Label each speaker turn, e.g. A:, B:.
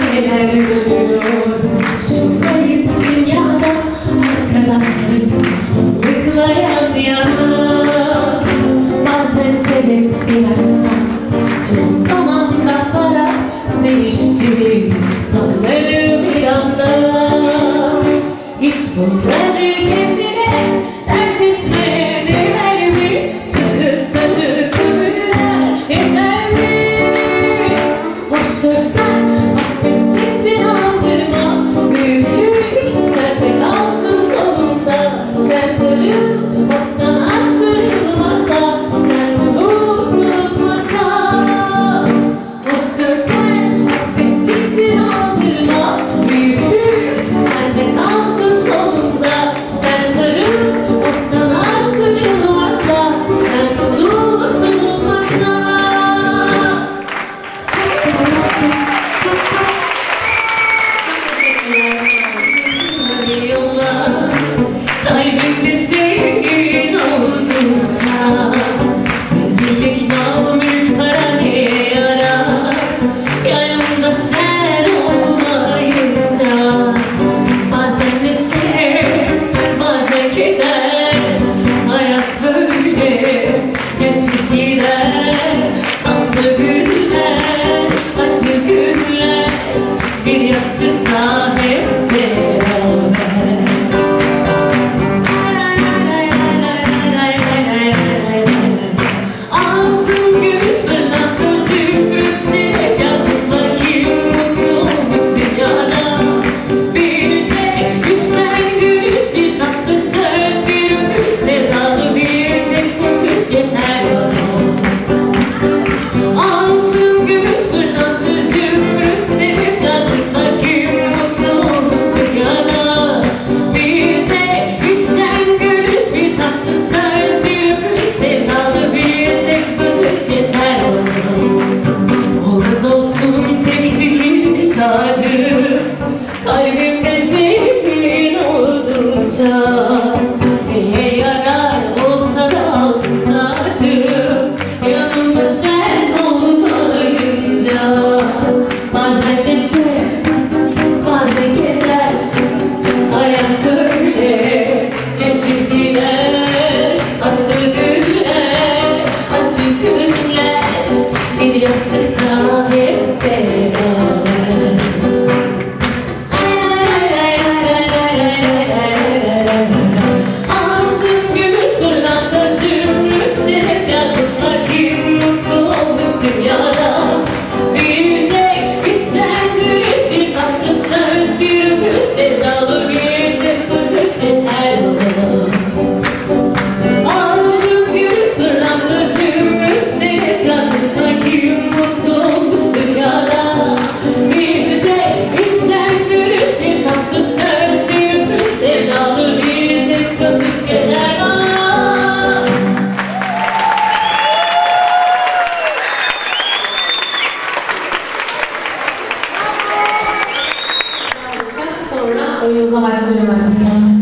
A: neler dönüyor Şu garip dünyada arkadaşlık düşmanlıkla yana Bazen sebep bir aşksa çoğu zaman da para değiştirir. İnsanları bir anda Hiç bunları Спасибо.